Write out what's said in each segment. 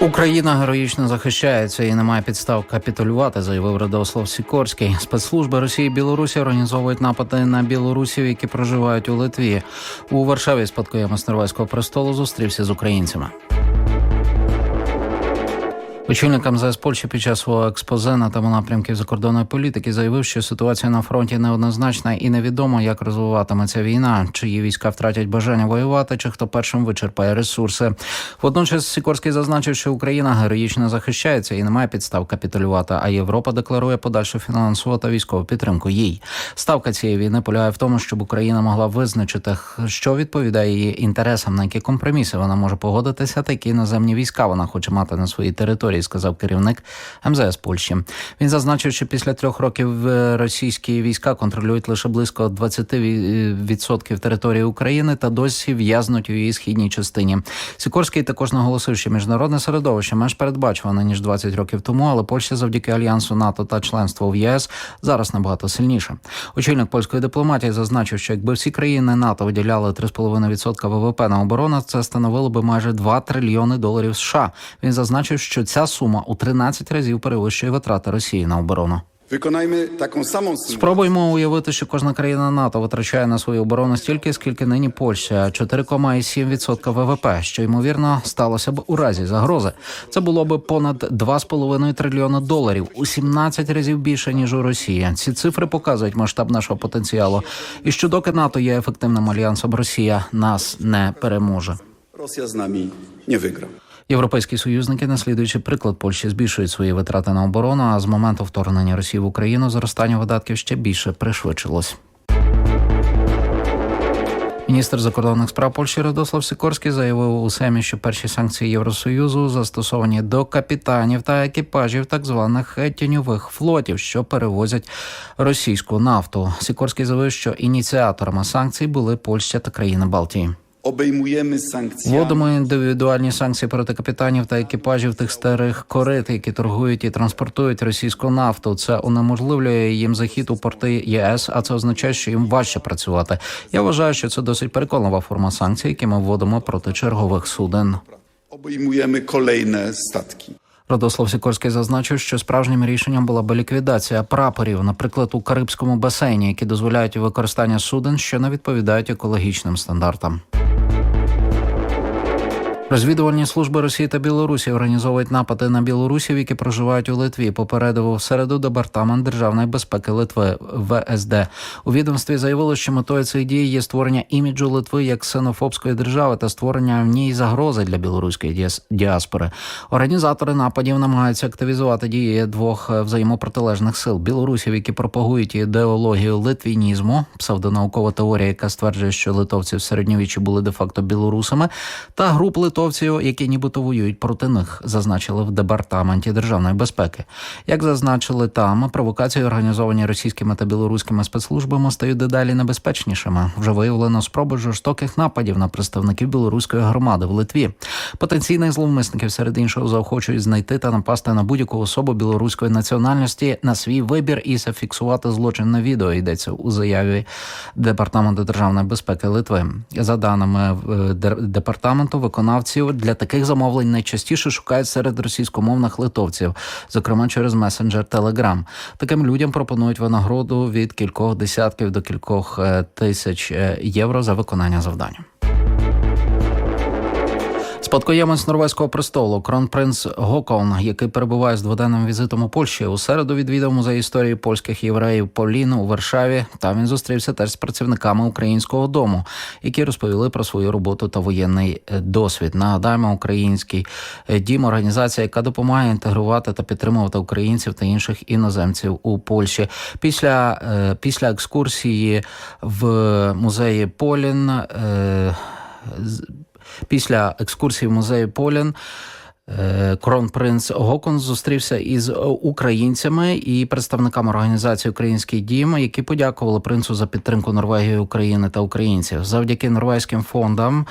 Україна героїчно захищається і немає підстав капітулювати, заявив Радослав Сікорський. Спецслужби Росії і Білорусі організовують напади на білорусів, які проживають у Литві. У Варшаві спадкоємець Норвезького престолу зустрівся з українцями. Очільник МЗС Польщі під час свого експозе на тему напрямків закордонної політики заявив, що ситуація на фронті неоднозначна і невідомо, як розвиватиметься війна, чиї війська втратять бажання воювати, чи хто першим вичерпає ресурси. Водночас Сікорський зазначив, що Україна героїчно захищається і не має підстав капітулювати. А Європа декларує подальшу фінансову та військову підтримку. Їй ставка цієї війни полягає в тому, щоб Україна могла визначити, що відповідає її інтересам, на які компроміси вона може погодитися, та які іноземні війська вона хоче мати на своїй території сказав керівник МЗС Польщі. Він зазначив, що після трьох років е, російські війська контролюють лише близько 20% території України та досі в'язнуть у її східній частині. Сікорський також наголосив, що міжнародне середовище менш передбачуване ніж 20 років тому, але Польща завдяки альянсу НАТО та членству в ЄС зараз набагато сильніше. Очільник польської дипломатії зазначив, що якби всі країни НАТО виділяли 3,5% ВВП на оборону, це становило би майже 2 трильйони доларів США. Він зазначив, що ця сума у 13 разів перевищує витрати Росії на оборону. Спробуємо уявити, що кожна країна НАТО витрачає на свою оборону стільки, скільки нині Польща 4,7% ВВП, що ймовірно сталося б у разі загрози. Це було б понад 2,5 трильйона доларів у 17 разів більше ніж у Росії. Ці цифри показують масштаб нашого потенціалу. І що доки НАТО є ефективним альянсом, Росія нас не переможе. Rosja z nami nie wygra. Європейські союзники, наслідуючи приклад Польщі, збільшують свої витрати на оборону. А з моменту вторгнення Росії в Україну зростання видатків ще більше пришвидшилось. Міністр закордонних справ Польщі Радослав Сікорський заявив у СЕМі, що перші санкції Євросоюзу застосовані до капітанів та екіпажів так званих тіньових флотів, що перевозять російську нафту. Сікорський заявив, що ініціаторами санкцій були Польща та країни Балтії. Obejmujemy sankcjami Вводимо індивідуальні санкції проти капітанів та екіпажів тих старих корит, які торгують і транспортують російську нафту. Це унеможливлює їм захід у порти ЄС, а це означає, що їм важче працювати. Я вважаю, що це досить переконлива форма санкцій, які ми вводимо проти чергових суден. obejmujemy kolejne statki. Радослав Сікорський зазначив, що справжнім рішенням була би ліквідація прапорів, наприклад, у Карибському басейні, які дозволяють використання суден, що не відповідають екологічним стандартам. Розвідувальні служби Росії та Білорусі організовують напади на білорусів, які проживають у Литві. Попередив у середу департамент державної безпеки Литви ВСД. У відомстві заявили, що метою цих дій є створення іміджу Литви як ксенофобської держави та створення в ній загрози для білоруської діас- діаспори. Організатори нападів намагаються активізувати дії двох е, взаємопротилежних сил білорусів, які пропагують ідеологію литвінізму, псевдонаукова теорія, яка стверджує, що литовці в середньовіччі були де-факто білорусами, та груп литовців, які нібито воюють проти них, зазначили в департаменті державної безпеки. Як зазначили там, провокації, організовані російськими та білоруськими спецслужбами, стають дедалі небезпечнішими. Вже виявлено спроби жорстоких нападів на представників білоруської громади в Литві. Потенційних зловмисників серед іншого заохочують знайти та напасти на будь-яку особу білоруської національності на свій вибір і зафіксувати злочин на відео. Йдеться у заяві департаменту державної безпеки Литви. За даними е, дер- департаменту, для таких замовлень найчастіше шукають серед російськомовних литовців, зокрема через месенджер Telegram. Таким людям пропонують винагороду від кількох десятків до кількох е, тисяч е, євро за виконання завдання. Спадкоємець норвезького престолу, кронпринц Гокон, який перебуває з дводенним візитом у Польщі, у середу відвідав музей історії польських євреїв Полін у Варшаві. Там він зустрівся теж з працівниками українського дому, які розповіли про свою роботу та воєнний е, досвід. Нагадаємо, український е, дім організація, яка допомагає інтегрувати та підтримувати українців та інших іноземців у Польщі. Після, е, після екскурсії в музеї Полін. Після екскурсії в музеї Полін е, кронпринц Гокон зустрівся із українцями і представниками організації Український дім, які подякували принцу за підтримку Норвегії, України та українців. Завдяки норвезьким фондам,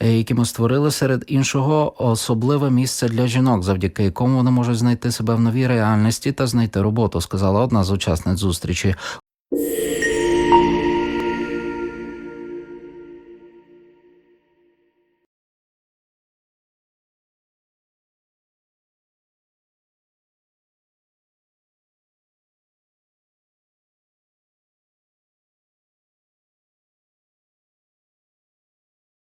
е, які ми створили серед іншого особливе місце для жінок, завдяки якому вони можуть знайти себе в новій реальності та знайти роботу. Сказала одна з учасниць зустрічі.